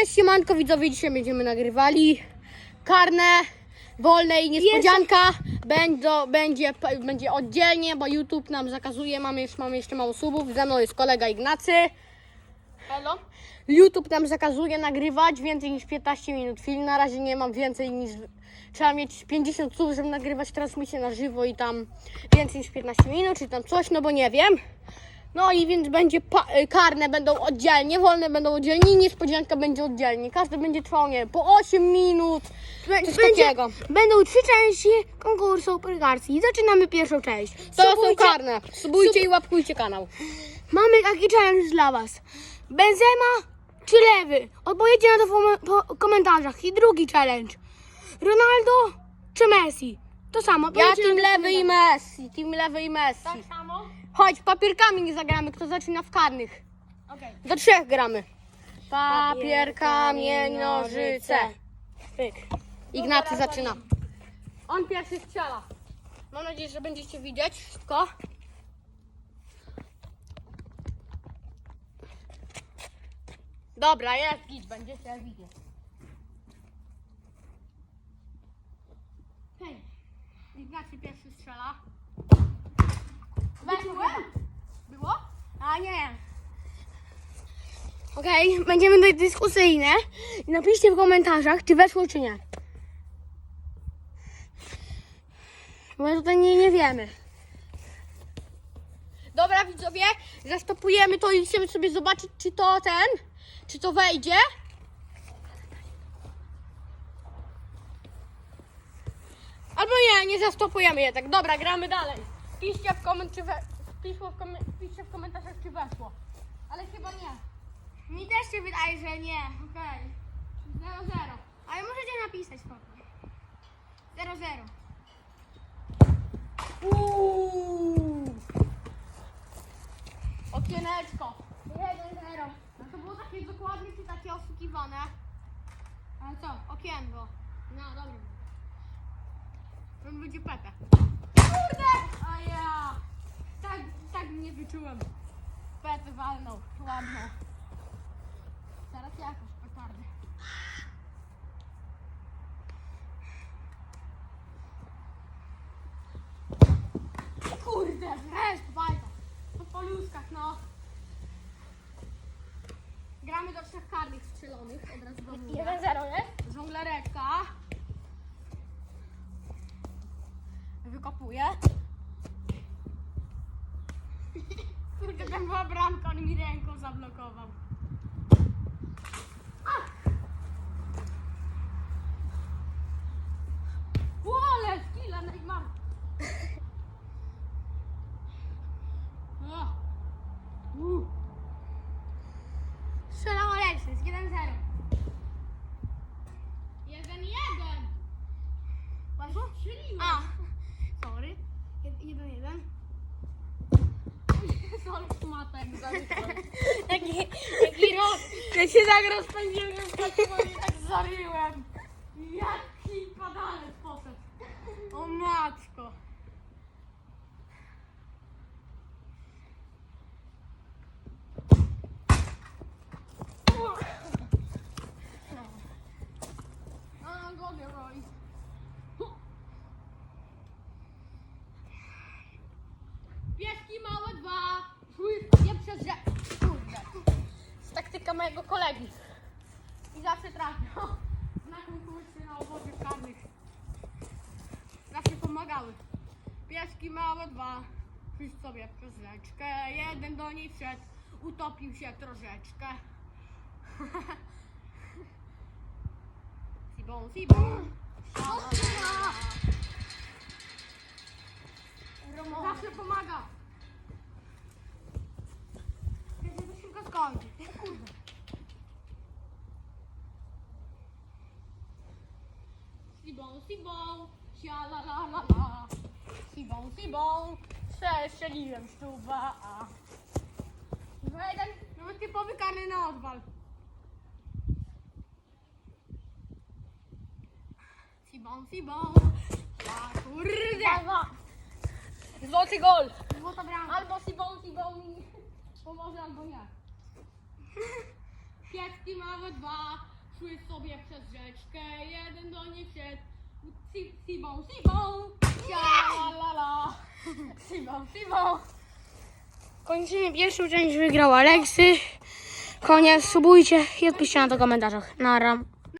Cześć, siemanko widzowie, dzisiaj będziemy nagrywali karne, wolne i niespodzianka. Będą, będzie, będzie oddzielnie, bo YouTube nam zakazuje, mamy już mamy jeszcze mało subów. Ze mną jest kolega Ignacy. Hello? YouTube nam zakazuje nagrywać więcej niż 15 minut film. Na razie nie mam więcej niż. Trzeba mieć 50 subów, żeby nagrywać transmisję na żywo i tam więcej niż 15 minut, czy tam coś, no bo nie wiem. No i więc będzie y, karne będą oddzielnie, wolne będą oddzielnie i niespodzianka będzie oddzielnie. Każdy będzie trwał, nie wiem, po 8 minut, coś takiego. Będą trzy części konkursu Prygarcji. Zaczynamy pierwszą część. To są karne. Subujcie i łapkujcie kanał. Mamy taki challenge dla Was. Benzema czy Lewy? Odpowiedzcie na to w komentarzach. I drugi challenge. Ronaldo czy Messi? To samo. Ja team lewy i. Messi, team lewy i Messi. Tak samo? Chodź, papierkami nie zagramy, kto zaczyna w karnych. Okej. Do trzech gramy. Papier, kamień, nożyce. Pyk. Ignacy zaczyna. On pierwszy strzela. Mam nadzieję, że będziecie widzieć wszystko. Dobra, jest git, będziecie widzieć. Ignacy pierwszy strzela. Weszło? Było? A nie. Okej, będziemy tutaj dyskusyjne. I napiszcie w komentarzach, czy weszło, czy nie. Bo my tutaj nie, nie wiemy. Dobra widzowie, zastopujemy to i chcemy sobie zobaczyć, czy to ten, czy to wejdzie. Albo nie, nie zastopujemy jednak. Dobra, gramy dalej. Piszcie w, koment, czy we, piszcie w, komen, piszcie w komentarzach, czy weszło. Ale chyba nie. Mi też się wydaje, że nie. Okej. 0-0. Ale możecie napisać spoko. 0-0. Uuu. Okieneczko. 1-0. No to było takie dokładnie, czy takie oszukiwane? Ale co? Okienko. No dobra. To będzie peta. Kurde! A ja! Tak, tak nie wyczułem. Petę walnął. Ładną. Teraz jakoś petardy. Kurde, weź, bajka. Po poluskach, no. Gramy do trzech karnych strzelonych. Od razu mówię. 1-0, nie? Wykopuję. Kurde, tam była bramka, on mi ręką zablokował. Ole, skilla Neymar. O. Uh. Strzelał Alexis, 1-0. Jeden, jeden. Weszło? Strzeliłem. A, sorry. 1-1. Sorry, matek, Jaki, jaki rok. Ja się tak rozpędziłem, że tak, tak zaryłem. Jaki padalec poszedł. O matko. A, głowie boli. Pieski Taktyka mojego kolegi. I zawsze trafię. Na konkursie na obozie karnych. Zawsze pomagały. Pieski małe dwa. Pójść sobie przez rzeczkę. Jeden do niej wszedł. Utopił się troszeczkę. Sibon, sibon. Zawsze pomaga. Się to szybko skończy. Kurde. Sibon, sia la la la la. Sibon, sibon, przestrzeliłem szczuba. Dwa jeden, no typowy karny na odwal. Sibon, sibon, a kurde. Złoty gol. Złota bramka. Albo sibon, sibon mi pomoże, albo nie. Pieski małe dwa szły sobie przez rzeczkę. Jeden do nich szedł. Si- Sibą, sibą. Ja, la, la. Sibą, sibą. Kończymy pierwszą część, wygrał Aleksy. Koniec, subujcie i odpiszcie na to w komentarzach. Nara.